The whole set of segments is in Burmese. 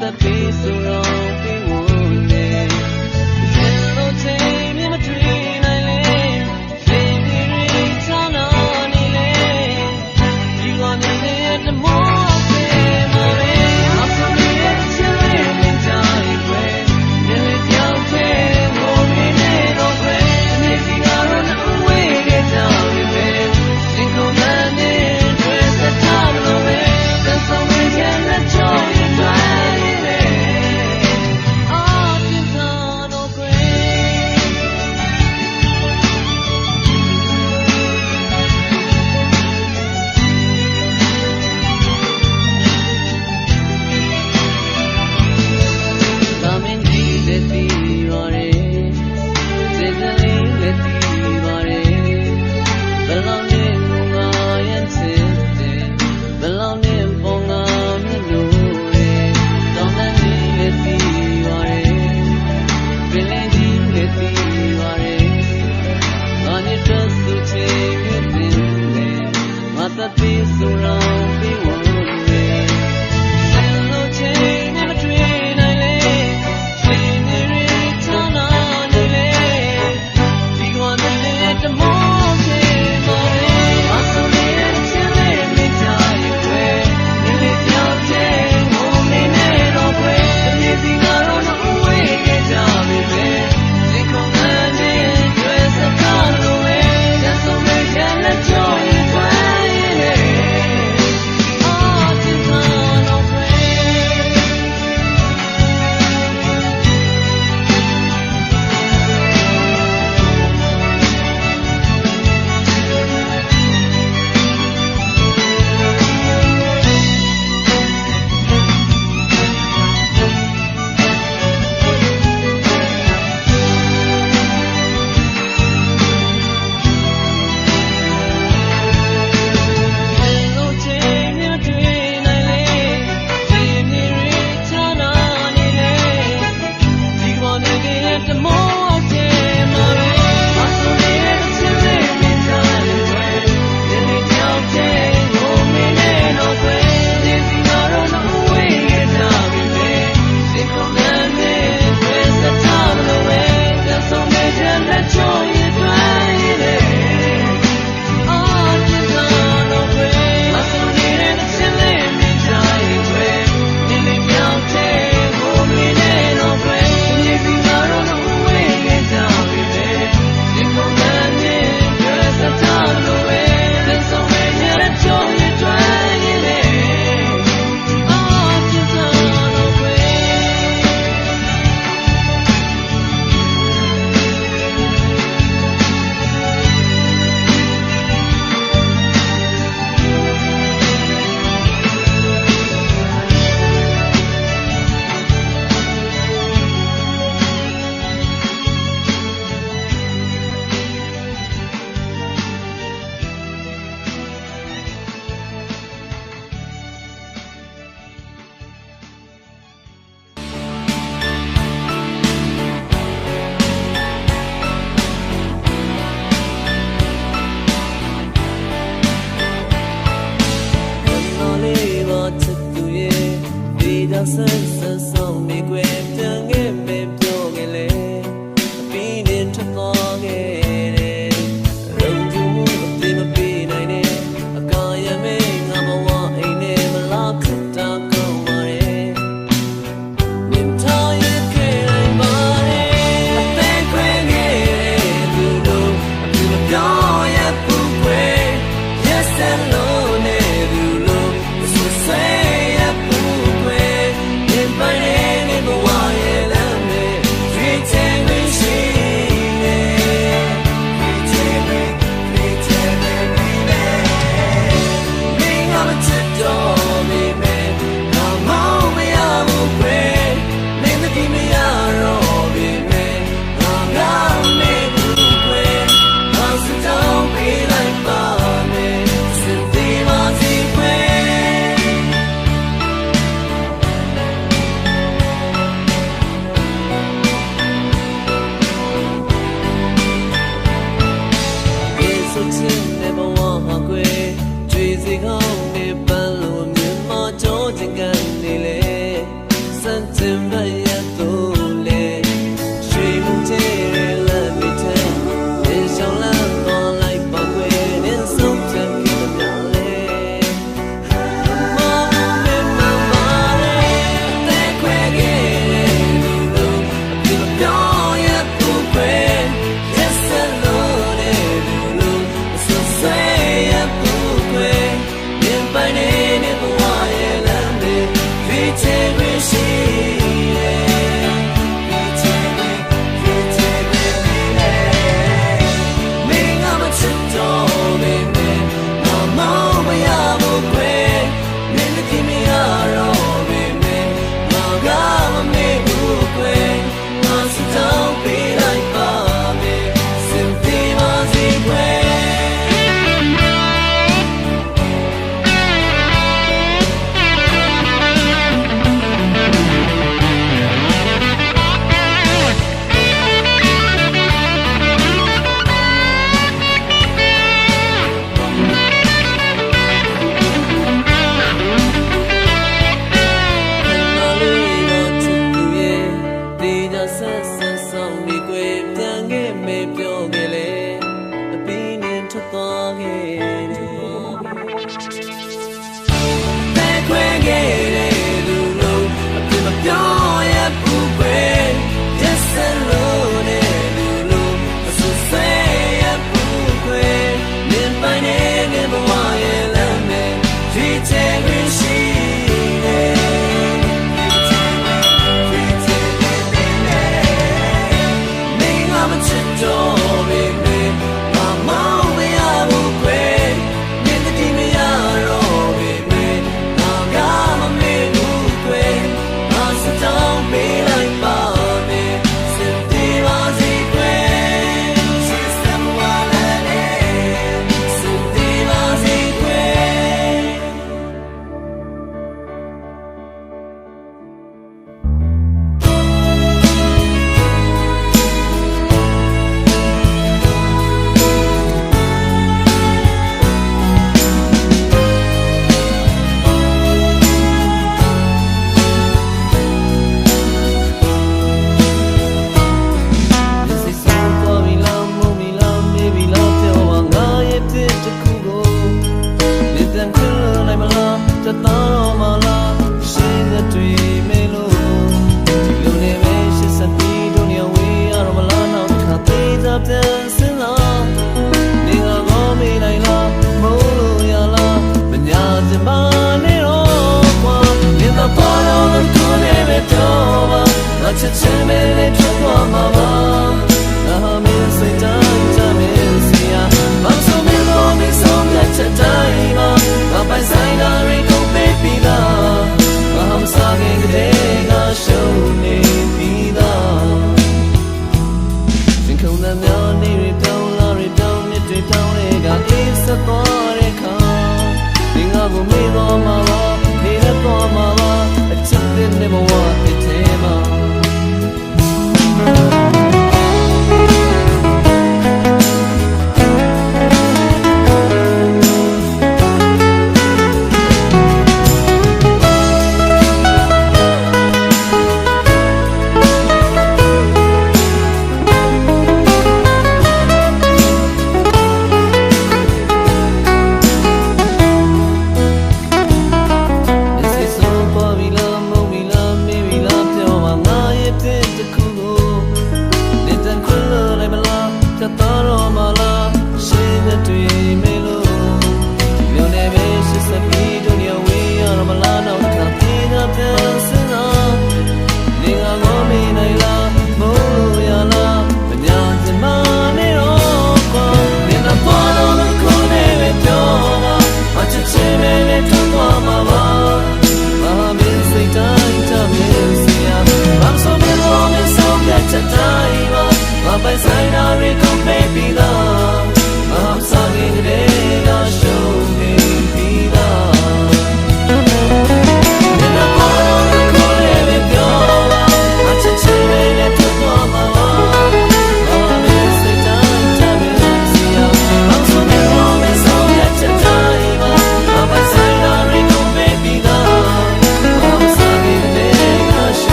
ငါတပိ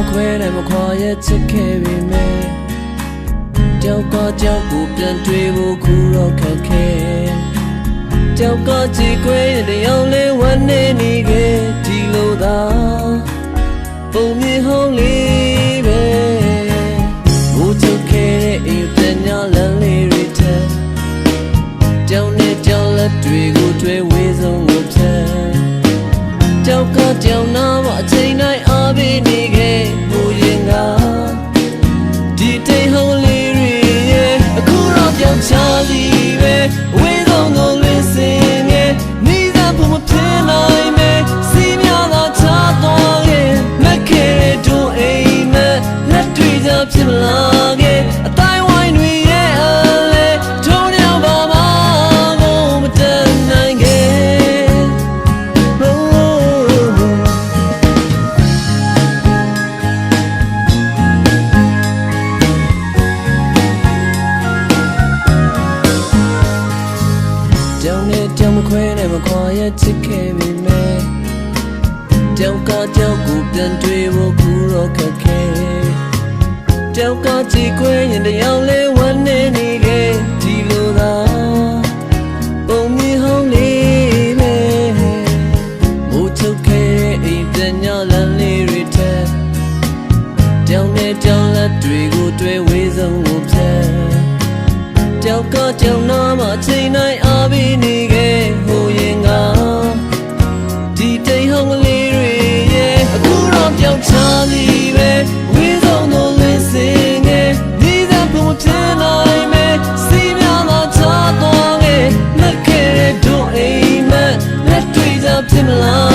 မခွဲနဲ့မခွာရဲ့ချစ်ခဲ့ပြီမယ်ကြောက်ကကြောက်ကိုပြန်တွေ့ဖို့ခုတော့ခက်ခဲကြောက်ကကြည်ခွဲရင်တယောက်လေးဝမ်းနေနေခဲ့ဒီလိုသာပုံမြင်ဟုံးလေးပဲဘိုးချစ်ခဲ့တဲ့အိမ်ပြန်ရလမ်းလေးတွေထက်ကြောက်နဲ့ကြောက်လက်တွေကိုတွေ့ဝေးဆုံးကိုဖြတ်ကြောက်ကကြောက်နာမအချ 家里。 နဲ့ကြောင်လက်တွေကိုတွေ့ဝေးဆုံးကိုဖြတ်ကြောက်ကကြောင်နာမှာချိန်တိုင်းအားပေးနေခဲ့ဟိုရင်ကဒီတိမ်ဟောင်းကလေးတွေရဲ့အခုတော့ပြောင်းချပြီပဲဝေးဆုံးတို့လင်းစင်ငယ်ဒီသဘုံပြင်းနိုင်မယ်စီးများလာချသွားငယ်မခဲတဲ့တို့အိမ်မက်လက်တွေ့ကြဖြစ်မလား